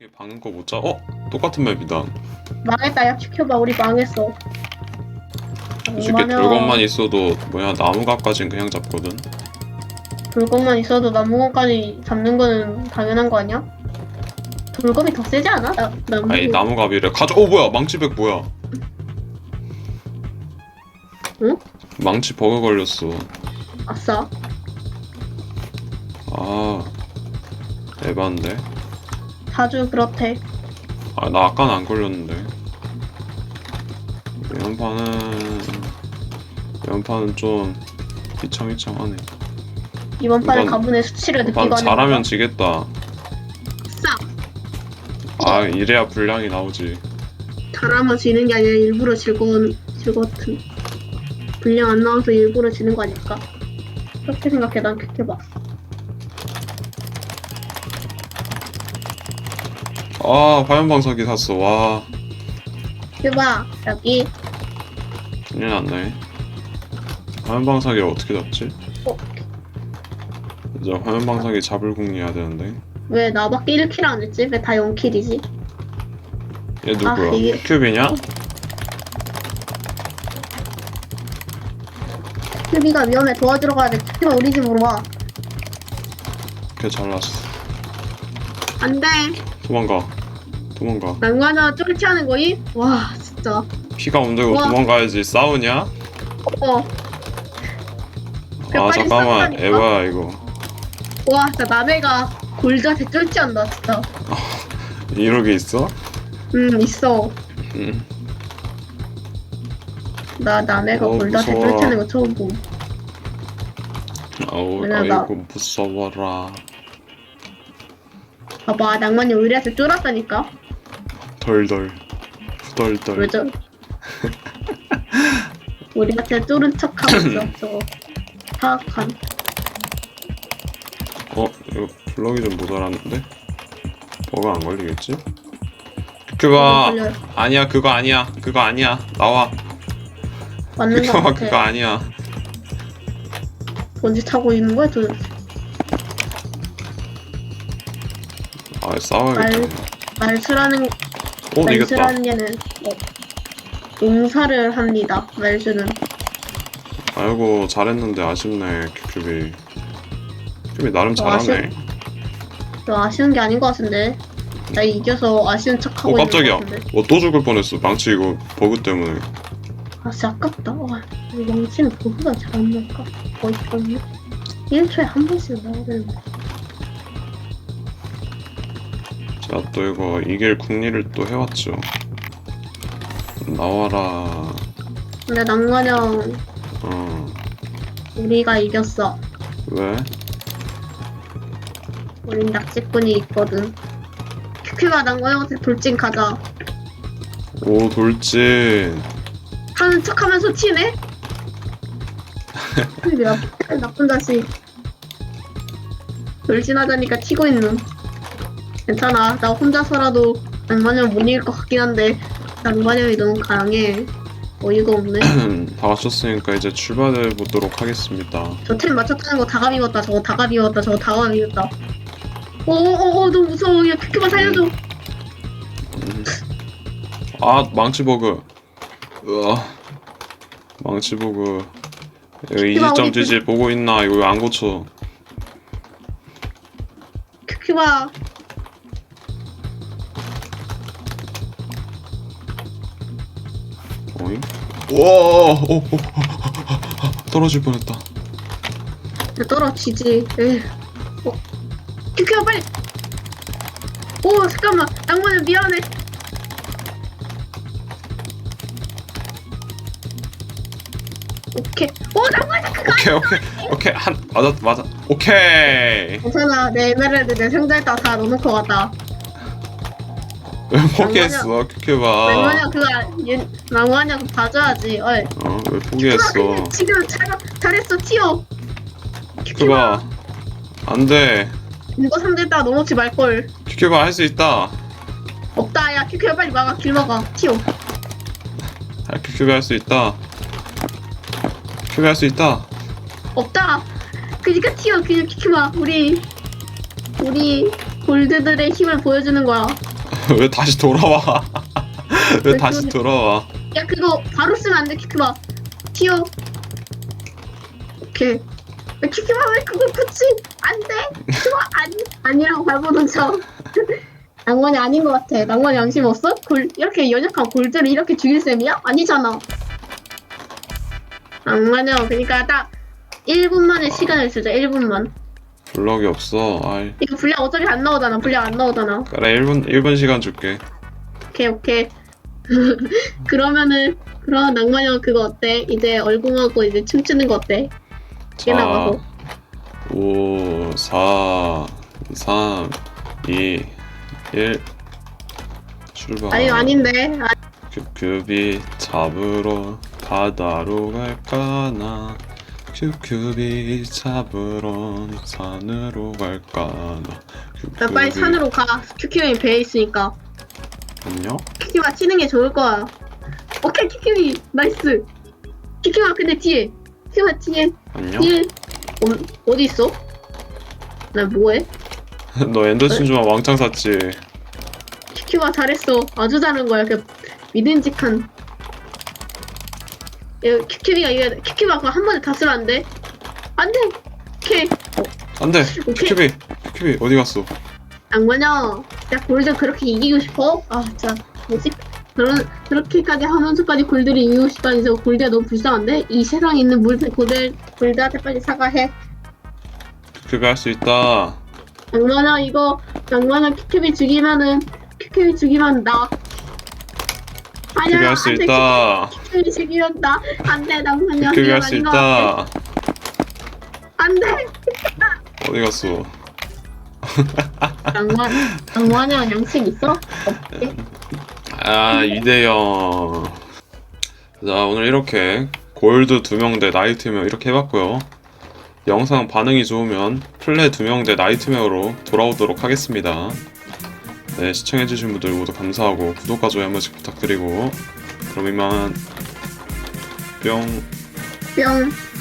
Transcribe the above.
이게 박는 거못 잡? 어? 똑같은 맵이다. 망했다 야 지켜봐 우리 망했어 솔직히 얼마나 물건만 있어도 뭐야 나무갑까진 그냥 잡거든. 불검만 있어도 나무건까지 잡는 거는 당연한 거 아니야? 불검이 더 세지 않아? 나, 나무 아니 나무갑이래. 가져. 어 뭐야? 망치백 뭐야? 응? 망치 버그 걸렸어. 아싸 아 에반데. 자주 그렇대 아 나 아까는 안 걸렸는데. 연판은 연판은 좀 비참비참하네. 이번 이번 가문의 수치를 느끼고 판 하는 잘하면. 지겠다. 싸아 이래야 분량이 나오지. 잘하면 지는 게 아니라 일부러 즐거운 즐거운 분량 안 나와서 일부러 지는 거 아닐까? 그렇게 생각해 난 그렇게 봐 아 화염방사기 샀어. 와 큐바 여기 큰일 났네. 화염방사기 어떻게 잡지? 어? 이제 화염방사기 잡을 궁리해야 되는데. 왜 나밖에 1킬 안 했지? 왜 다 0킬이지? 얘 누구야? 아, 이게- 큐비냐? 큐비가 위험해 도와주러 가야 돼 큐비가 우리 집으로 와 걔 잘났어. 안돼 도망가. 도망가. 난관아 쫄티하는 거임? 와 진짜 피가 온다고 우와. 도망가야지. 싸우냐? 어. 그아 잠깐만. 싸우라니까. 에바야 이거. 와 진짜 남해가 골드한테 쫄티한다 진짜 이러게 있어? 음 있어 응. 나 남해가 어, 골드한테 무서워. 쫄티하는 거 처음 봄 아우 왜냐면 나- 아이고 무서워라. 봐봐 낭만이 우리한테 쫄았다니까 덜덜. 후덜덜. 왜죠? 우리한테 쫄은 척하고 있어 저거 사악한 어 이거 블럭이 좀 모자랐는데? 버그 안 걸리겠지? 그거 걸려요. 아니야 그거 아니야 그거 아니야 나와 맞는 거 그거 같아 그거 아니야 뭔지 타고 있는 거야 도대체 아 싸워야겠다. 말- 말수라는 어 이겼다. 말수라는 얘는 어, 농사를 합니다 말수는 아이고 잘했는데 아쉽네 큐큐비. 큐비 나름 잘하네. 저 아쉬운 게 아닌 것 같은데. 나 이겨서 아쉬운 척하고 어 있는 깜짝이야. 것 같은데. 어 또 죽을 뻔했어. 망치 이거 버그 때문에. 아 진짜 아깝다. 와이 망치는 보수가 잘안 나올까? 거의 없네. 1초에 한 번씩 나와야 되는데 자또 이거 이길 국리를 또 해왔죠. 나와라. 근데 낭만형 어. 우리가 이겼어. 왜? 우린 낚시꾼이 있거든. 큐큐가 낭만형한테 돌진 가자. 오 돌진. 하는 척하면서 치네? 나, 나쁜 자식. 돌진하자니까 튀고 있는 괜찮아 나 혼자서라도 낭만형 못 이길 것 같긴 한데 낭만형이 너무 강해 어이가 없네 다 맞췄으니까 이제 출발해 보도록 하겠습니다. 저 템 맞췄다는 거 다가 비웠다 저거 다가 비웠다 저거 다가 비웠다 오오오 너무 무서워 야 큐큐가 살려줘 음. 아 망치 버그. 으아. 망치 버그. 여기 이봐, 이지점 우리 지지 보고 있나? 이거 왜 안 고쳐? 큐큐가 어잉? 와, 오, 오, 떨어질 뻔했다. 떨어지지. 에휴. 어. 큐큐가 빨리. 오 잠깐만. 낭만형 미안해. 오케이. 오 낭만형 그거 오케이, 오케이, 오케이 한 맞아, 맞아. 오케이. 괜찮아. 내 에메랄드 내 상자에다 다 넣어놓고 왜 포기했어, 큐큐바? 낭만형 그거 얘- 낭만형 그거 봐줘야지. 어이. 어, 왜 포기했어? 지금 잘, 잘했어. 튀어. 큐큐바, 안 돼. 이거 상자에다 넣어놓지 말걸. 큐큐바 할 수 있다. 없다. 야 큐큐야 빨리 막아. 길 막아. 튀어. 아, 큐큐바 할 수 있다. 큐큐바 할 수 있다. 없다. 그니까 튀어. 그냥 큐큐마 우리 우리 골드들의 힘을 보여주는 거야. 왜 다시 돌아와? 왜왜 다시 돌아와? 야 그거 바로 쓰면 안돼 키크바. 튀어. 오케이. 야, 키크바 왜 그거 굳이 안 돼? 좋아 아니 아니라고 발버둥 쳐. 낭만이 아닌 것 같아. 낭만이 양심 없어? 골 이렇게 연약한 골드를 이렇게 죽일 셈이야? 아니잖아. 낭만이야. 그러니까 딱 1분만의 시간을 주자. 1분만. 블럭이 없어. 아이. 이거 분량 어차피 안 나오잖아. 분량 안 나오잖아. 그래 1분 1분 시간 줄게. 오케이 오케이 그러면은 그럼 낭만형 그거 어때? 이제 얼굴하고 이제 춤추는 거 어때? 자, 나가고. 5, 4, 3, 2, 1 출발. 아니 아닌데 아, 큐큐비 잡으러 바다로 갈까나 큐큐비 잡으러 산으로 갈까나 나 빨리 산으로 가. 큐큐이 배에 있으니까. 안녕? 큐큐가 치는 게 좋을 거야. 오케이 큐큐이 나이스. 큐큐가 근데 뒤에. 큐큐가 뒤에. 안녕? 뒤에. 어, 어디 있어? 나 뭐해? 너 엔더친주만 왕창 샀지? 큐큐가 잘했어. 아주 잘한 거야. 그 믿음직한 야, 큐큐비가 이거 큐큐가 그거 한 번에 다 쓰면 안 돼? 안 돼! 오케이 안돼 오케이. 큐큐비 큐큐비 어디 갔어 양반야, 야 골드 그렇게 이기고 싶어? 아, 진짜 뭐지? 그런 그렇게까지 하면서까지 골드를 이기고 싶다니 저 골드가 너무 불쌍한데? 이 세상에 있는 모든 골드 골드한테 빨리 사과해. 큐큐비 할 수 있다 양반야 이거 양반야 큐큐비 죽이면은 큐큐비 죽이면 나. 아니야, 큐큐비 할수 안 돼, 있다 죽이면 나. 안돼, 양반야. 큐큐비 할수 있다 안돼. 어디 갔어 양반, 양반야 양심 있어? 없지? 아 이대영 자 오늘 이렇게 골드 두명대 나이트메어 이렇게 해봤고요 영상 반응이 좋으면 플레 두명대 나이트메어로 돌아오도록 하겠습니다 네 시청해주신 분들 모두 감사하고 구독과 좋아요 한 번씩 부탁드리고. 그럼 이만. 뿅. 뿅.